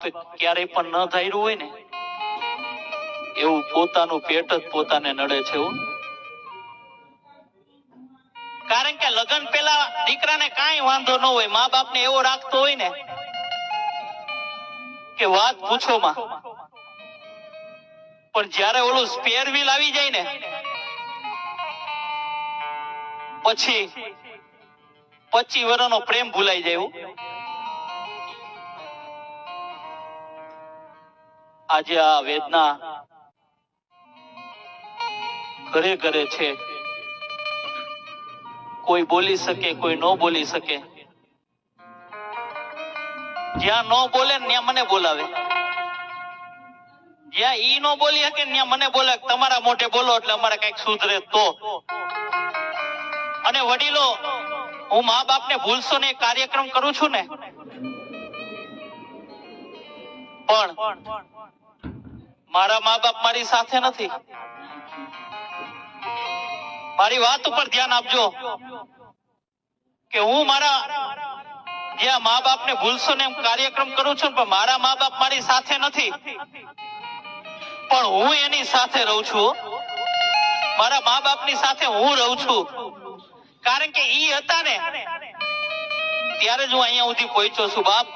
ક્યારેય પણ ન ધાર્યું હોય ને, એવું પોતાનું પેટ જ પોતાને નડે છે એવું કારણ કે લગ્ન પેલા દીકરાને કાંઈ વાંધો ન હોય, મા બાપને એવો રાખતો હોય ને, કે વાત પૂછો માં પણ જ્યારે ઓલું સ્પેર વ્હીલ આવી જાય ને, પછી પચી વર્ષનો પ્રેમ ભૂલાઈ જાય હો. આજે આ વેદના ઘરે ઘરે છે. કોઈ બોલી શકે, કોઈ ન બોલી શકે. જ્યાં ન બોલે ત્યાં મને બોલાવે. જ્યાં ઈ ન બોલી શકે ત્યાં મને બોલે તમારા મોઢે બોલો એટલે અમારે કંઈક સુધરે તો. અને વડીલો, હું મા બાપને ભૂલશો ને કાર્યક્રમ કરું છું ને? પણ મારા મા બાપ મારી સાથે નથી. મારી વાત ઉપર ધ્યાન આપજો કે હું મારા જ્યાં મા બાપ ને ભૂલશો ને કાર્યક્રમ કરું છું પણ મારા મા બાપ મારી સાથે નથી. પણ હું એની સાથે રહું છું. મારા મા બાપની સાથે હું રહું છું. કારણ કે ઈ હતા ને, ત્યારે જ હું અહીંયા સુધી પહોંચ્યો છું, બાપ.